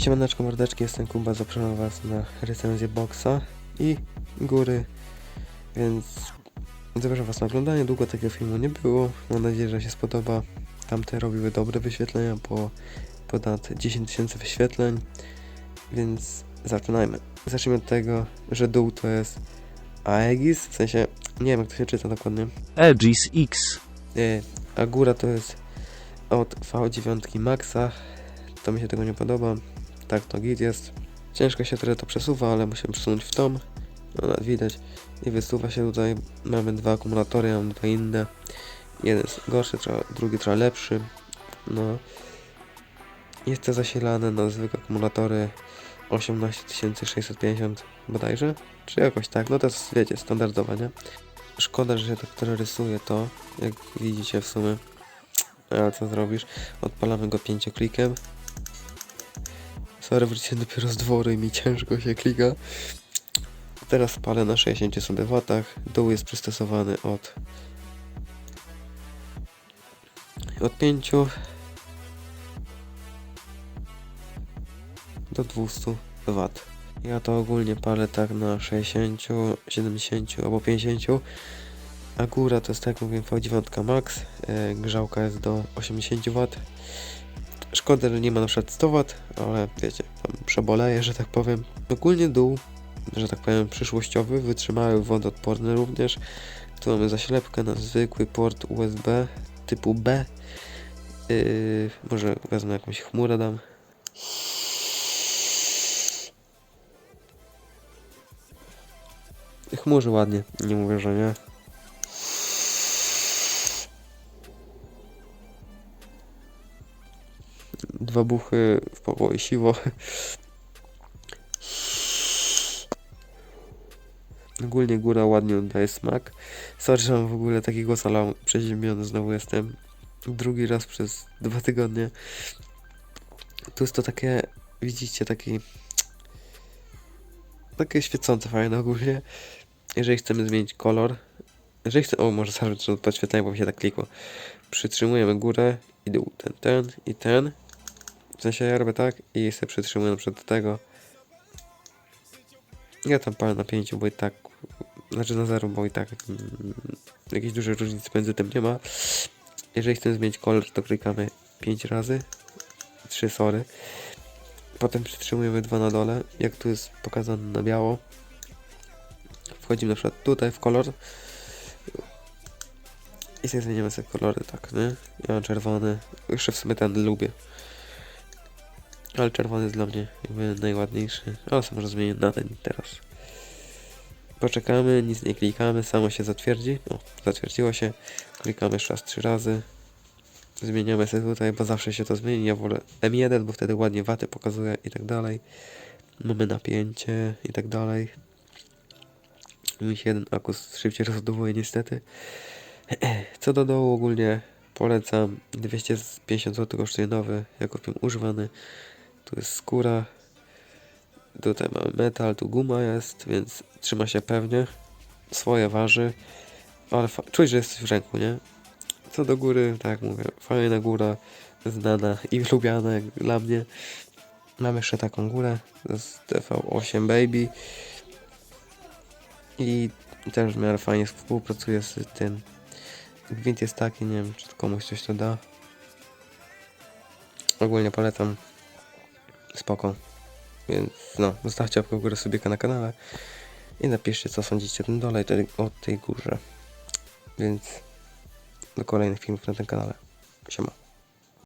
Siemaneczko mordeczki, jestem Kuba, zapraszam was na recenzję boxa i góry, więc zapraszam was na oglądanie, długo takiego filmu nie było, mam nadzieję, że się spodoba. Tamte robiły dobre wyświetlenia, po ponad 10 tysięcy wyświetleń, więc zaczynajmy. Zacznijmy od tego, że dół to jest Aegis, w sensie, nie wiem jak to się czyta dokładnie, Aegis X. E, a góra to jest od V9 Maxa. To mi się tego nie podoba. Tak to git jest. Ciężko się trochę to przesuwa, ale musimy przesunąć w tom. No, nawet widać. I wysuwa się tutaj. Mamy dwa akumulatory, ja mam tutaj inne. Jeden jest gorszy, drugi trochę lepszy. No. Jest to zasilane na zwykłe akumulatory 18650 bodajże. Czy jakoś tak. No to jest, wiecie, standardowe, nie? Szkoda, że się tak trochę rysuje to, jak widzicie w sumie. Ale co zrobisz? Odpalamy go pięcioklikiem. Sorry, wróciłem dopiero z dworu i mi ciężko się klika. Teraz palę na 60 sobie watach. Dół jest przystosowany od od 5 do 200 W. Ja to ogólnie palę tak na 60, 70 albo 50. A góra to jest tak jak mówiłem V9 Max. E, grzałka jest do 80 W. Szkoda, że nie ma na przykład 100 W, ale wiecie, tam przeboleje, że tak powiem. Ogólnie dół, że tak powiem, przyszłościowy, wytrzymały, wodoodporny również. Tu mamy zaślepkę na zwykły port USB typu B. Yy, może wezmę jakąś chmurę dam. Chmurzy ładnie, nie mówię, że nie. Dwa buchy w połowie siwo. Ogólnie góra ładnie oddaje smak. Sorry, że mam w ogóle taki głos, ale przeziębiony znowu jestem. Drugi raz przez dwa tygodnie. Tu jest to takie, widzicie, taki takie świecące fajne ogólnie. Jeżeli chcemy zmienić kolor, jeżeli chcemy, o może zacząć od podświetlenia, bo mi się tak klikło. Przytrzymujemy górę i dół, ten, ten i ten. W sensie ja robię tak i sobie przytrzymuję do tego. Ja tam palę na 5, bo i tak, znaczy na 0, bo i tak mm, jakiejś dużej różnicy między tym nie ma. Jeżeli chcemy zmienić kolor, to klikamy 5 razy. 3 sory. Potem przytrzymujemy dwa na dole, jak tu jest pokazane na biało. Wchodzimy na przykład tutaj w kolor. I sobie zmieniamy sobie kolory, tak, nie? Ja mam czerwony. Jeszcze w sumie ten lubię. Ale czerwony jest dla mnie jakby najładniejszy. Ale sobie może zmienię na ten teraz. Poczekamy, nic nie klikamy, samo się zatwierdzi. O, zatwierdziło się. Klikamy jeszcze raz trzy razy. Zmieniamy sobie tutaj, bo zawsze się to zmieni. Ja wolę M1, bo wtedy ładnie waty pokazuje i tak dalej. Mamy napięcie i tak dalej. Mi się jeden akus szybciej rozładowuje niestety. Co do dołu ogólnie polecam. 250 zł kosztuje nowy, ja kupiłem używany. Tu jest skóra. Tutaj mamy metal, tu guma jest, więc trzyma się pewnie. Swoje waży. Ale czuć, że jest w ręku, nie? Co do góry, tak mówię, fajna góra, znana i lubiana jak dla mnie. Mam jeszcze taką górę, jest TV8 Baby. I też w miarę fajnie współpracuję z tym. Gwint jest taki, nie wiem, czy komuś coś to da. Ogólnie polecam. Spoko. Więc no, zostawcie łapkę w górę sobie na kanale i napiszcie co sądzicie o tym dole o tej górze. Więc do kolejnych filmów na tym kanale. Siema.